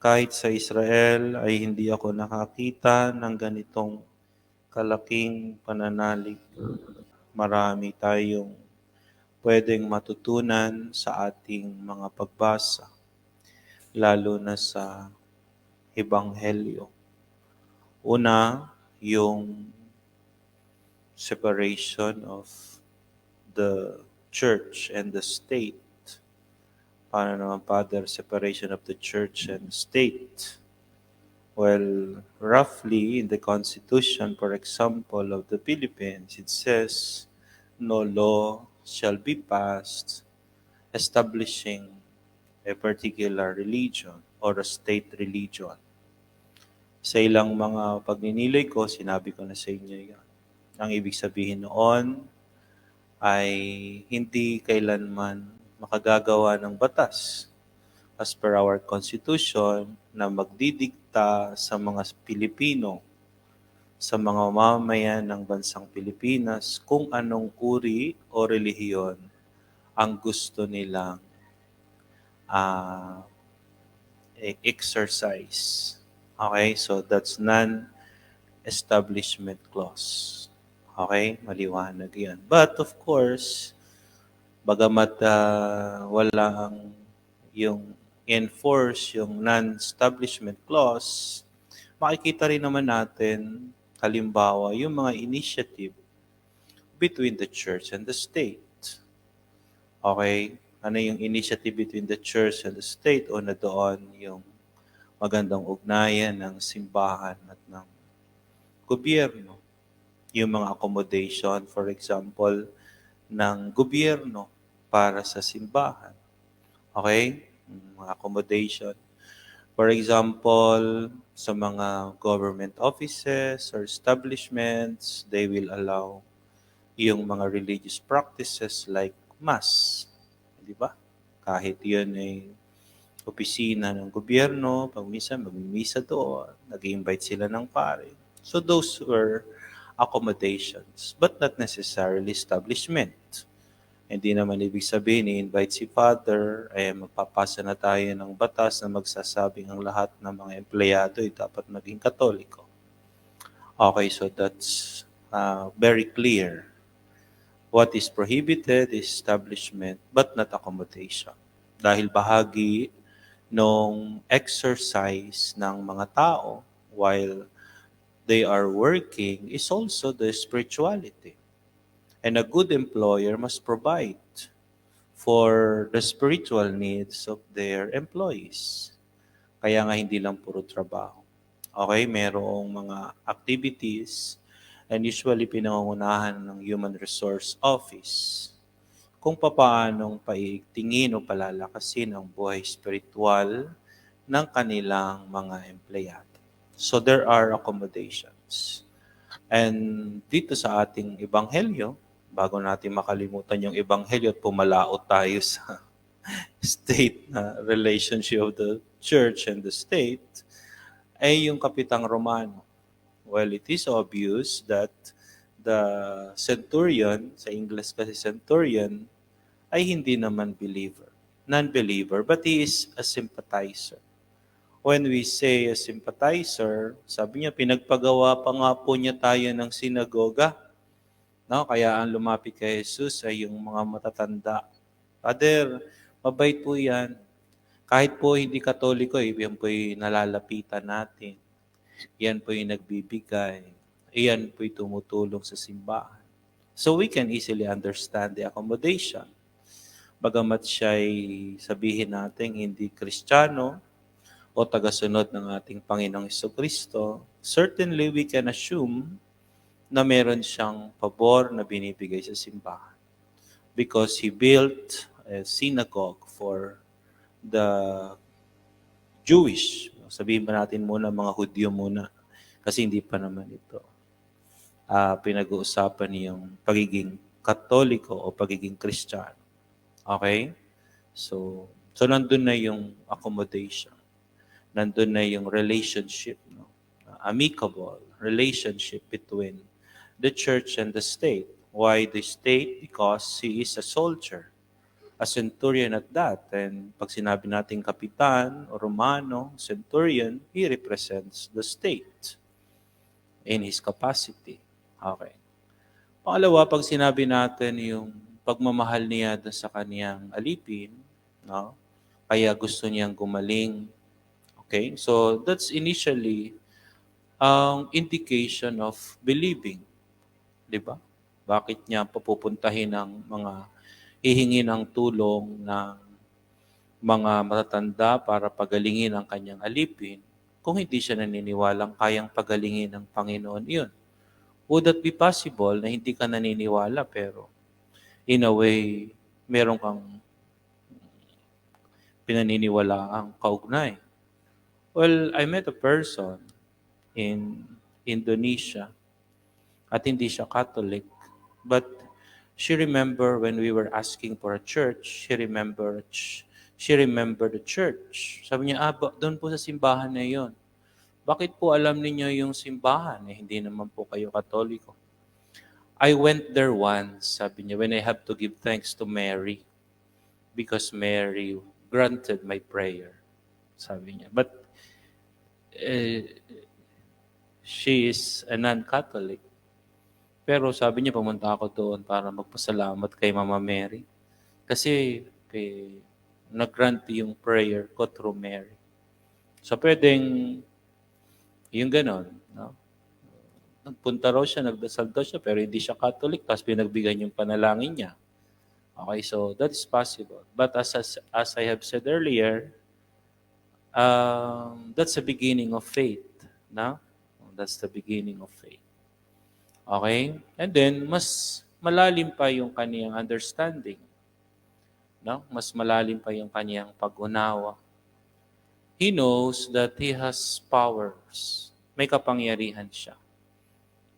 Kahit sa Israel ay hindi ako nakakita ng ganitong kalaking pananalig. Marami tayong pwedeng matutunan sa ating mga pagbasa, lalo na sa Ebanghelyo. Una, yung separation of the church and the state. Paano naman, Father, separation of the church and state? Well, roughly in the Constitution, for example, of the Philippines, it says, no law shall be passed establishing a particular religion or a state religion. Sa ilang mga pagninilay ko, sinabi ko na sa inyo yan. Ang ibig sabihin noon ay hindi kailanman makagagawa ng batas as per our Constitution na magdidikta sa mga Pilipino, sa mga mamamayan ng bansang Pilipinas kung anong uri o relihiyon ang gusto nilang uh, exercise. Okay, so that's non-establishment clause. Okay, maliwanag yan. But of course, bagamat uh, wala ang yung enforce yung non-establishment clause, makikita rin naman natin, halimbawa, yung mga initiative between the church and the state. Okay? Ano yung initiative between the church and the state o na doon yung magandang ugnayan ng simbahan at ng gobyerno yung mga accommodation, for example, ng gobyerno para sa simbahan. Okay? Mga accommodation. For example, sa mga government offices or establishments, they will allow yung mga religious practices like mass. Di ba? Kahit yun ay opisina ng gobyerno, pag minsan magmimisa doon, nag-invite sila ng pare. So those were accommodations, but not necessarily establishment. Hindi naman ibig sabihin, i-invite si Father, eh magpapasa na tayo ng batas na magsasabing ang lahat ng mga empleyado ay dapat maging katoliko. Okay, so that's uh, very clear. What is prohibited is establishment, but not accommodation. Dahil bahagi nung exercise ng mga tao while they are working is also the spirituality. And a good employer must provide for the spiritual needs of their employees. Kaya nga hindi lang puro trabaho. Okay, merong mga activities and usually pinangungunahan ng Human Resource Office kung papaanong paitingin o palalakasin ang buhay spiritual ng kanilang mga empleyado. So there are accommodations. And dito sa ating ebanghelyo, bago natin makalimutan yung ebanghelyo at pumalaot tayo sa state na relationship of the church and the state, ay yung kapitang Romano. Well, it is obvious that the centurion, sa English kasi centurion, ay hindi naman believer, non-believer, but he is a sympathizer when we say a sympathizer, sabi niya, pinagpagawa pa nga po niya tayo ng sinagoga. No? Kaya ang lumapit kay Jesus ay yung mga matatanda. Father, mabait po yan. Kahit po hindi katoliko, eh, yan po yung nalalapitan natin. Yan po yung nagbibigay. Yan po yung tumutulong sa simbahan. So we can easily understand the accommodation. Bagamat siya'y sabihin natin hindi kristyano, o tagasunod ng ating Panginoong Kristo, certainly we can assume na meron siyang pabor na binibigay sa simbahan. Because he built a synagogue for the Jewish. Sabihin ba natin muna mga Hudyo muna kasi hindi pa naman ito. Uh, pinag-uusapan yung pagiging katoliko o pagiging kristyano. Okay? So, so nandun na yung accommodation nandun na yung relationship, no? amicable relationship between the church and the state. Why the state? Because he is a soldier. a centurion at that. And pag sinabi natin kapitan o Romano, centurion, he represents the state in his capacity. Okay. Pangalawa, pag sinabi natin yung pagmamahal niya sa kaniyang alipin, no? kaya gusto niyang gumaling. Okay? So, that's initially ang indication of believing. Di ba? Bakit niya papupuntahin ng mga hihingi ng tulong ng mga matatanda para pagalingin ang kanyang alipin kung hindi siya naniniwalang kayang pagalingin ng Panginoon iyon. Would that be possible na hindi ka naniniwala pero in a way, meron kang pinaniniwala ang kaugnay? Well, I met a person in Indonesia at hindi siya Catholic. But she remember when we were asking for a church, she remember she remember the church. Sabi niya, ah, doon po sa simbahan na yon. Bakit po alam ninyo yung simbahan? Eh, hindi naman po kayo katoliko. I went there once, sabi niya, when I have to give thanks to Mary because Mary granted my prayer. Sabi niya. But eh, she is a non-Catholic. Pero sabi niya, pumunta ako doon para magpasalamat kay Mama Mary. Kasi eh, nag-grant yung prayer ko through Mary. So pwedeng yung ganon. No? Nagpunta raw siya, nagdasal daw siya, pero hindi siya Catholic, tapos pinagbigyan yung panalangin niya. Okay, so that is possible. But as, as, as I have said earlier, um, that's the beginning of faith. No? That's the beginning of faith. Okay? And then, mas malalim pa yung kaniyang understanding. No? Mas malalim pa yung kaniyang pag-unawa. He knows that he has powers. May kapangyarihan siya.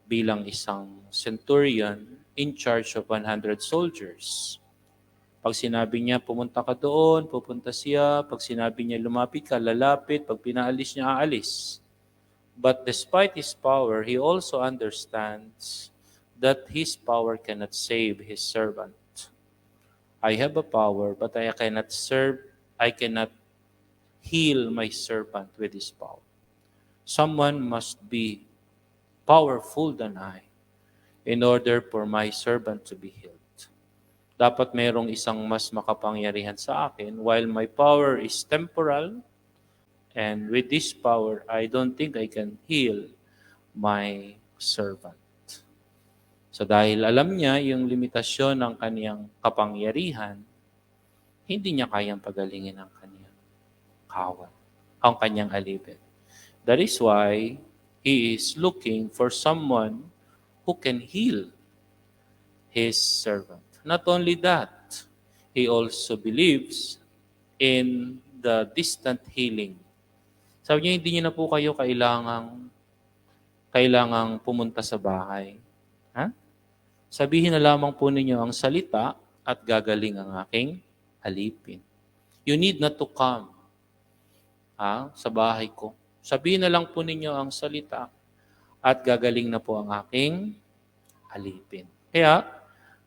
Bilang isang centurion in charge of 100 soldiers. Pag sinabi niya, pumunta ka doon, pupunta siya. Pag sinabi niya, lumapit ka, lalapit. Pag pinaalis niya, aalis. But despite his power, he also understands that his power cannot save his servant. I have a power, but I cannot serve, I cannot heal my servant with his power. Someone must be powerful than I in order for my servant to be healed. Dapat mayroong isang mas makapangyarihan sa akin while my power is temporal and with this power, I don't think I can heal my servant. So dahil alam niya yung limitasyon ng kaniyang kapangyarihan, hindi niya kayang pagalingin ang kaniyang kawan, ang kanyang alipin. That is why he is looking for someone who can heal his servant. Not only that, he also believes in the distant healing. Sabi niya, hindi niyo na po kayo kailangang kailangang pumunta sa bahay. Ha? Sabihin na lamang po ninyo ang salita at gagaling ang aking alipin. You need not to come ha, sa bahay ko. Sabihin na lang po ninyo ang salita at gagaling na po ang aking alipin. Kaya,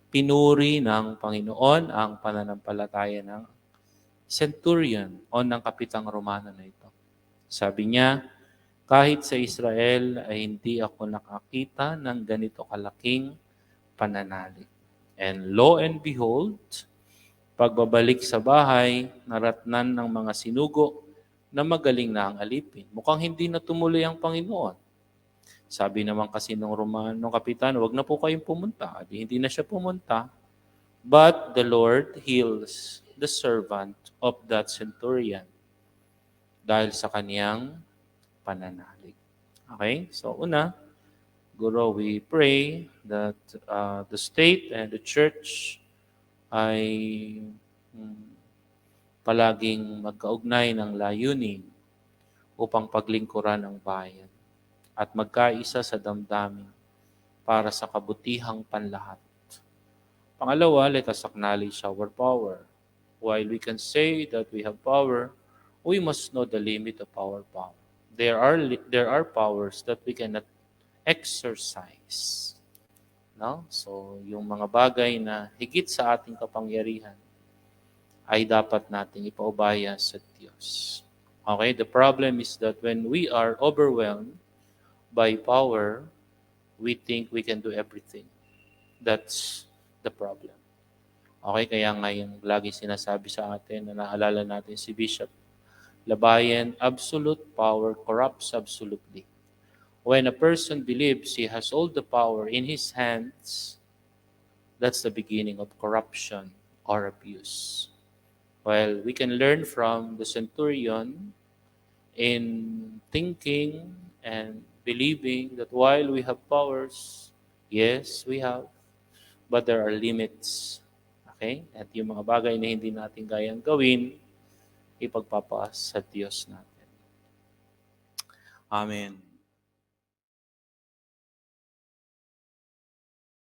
pinuri ng Panginoon ang pananampalataya ng centurion o ng kapitang Romano na ito. Sabi niya, kahit sa Israel ay hindi ako nakakita ng ganito kalaking pananalig. And lo and behold, pagbabalik sa bahay, naratnan ng mga sinugo na magaling na ang alipin. Mukhang hindi na tumuloy ang Panginoon. Sabi naman kasi ng Romano kapitan, wag na po kayong pumunta. Di, hindi na siya pumunta. But the Lord heals the servant of that centurion dahil sa kaniyang pananalig. Okay? So una, Guro, we pray that uh, the state and the church ay um, palaging magkaugnay ng layunin upang paglingkuran ang bayan at magkaisa sa damdamin para sa kabutihang panlahat. Pangalawa, let us acknowledge our power. While we can say that we have power, we must know the limit of our power. There are there are powers that we cannot exercise. No? So, yung mga bagay na higit sa ating kapangyarihan, ay dapat nating ipaubaya sa Diyos. Okay? The problem is that when we are overwhelmed by power, we think we can do everything. That's the problem. Okay, kaya nga yung lagi sinasabi sa atin na naalala natin si Bishop Labayan, absolute power corrupts absolutely. When a person believes he has all the power in his hands, that's the beginning of corruption or abuse. Well, we can learn from the centurion in thinking and believing that while we have powers, yes, we have, but there are limits. Okay? At yung mga bagay na hindi natin kayang gawin, ipagpapaas sa Diyos natin. Amen.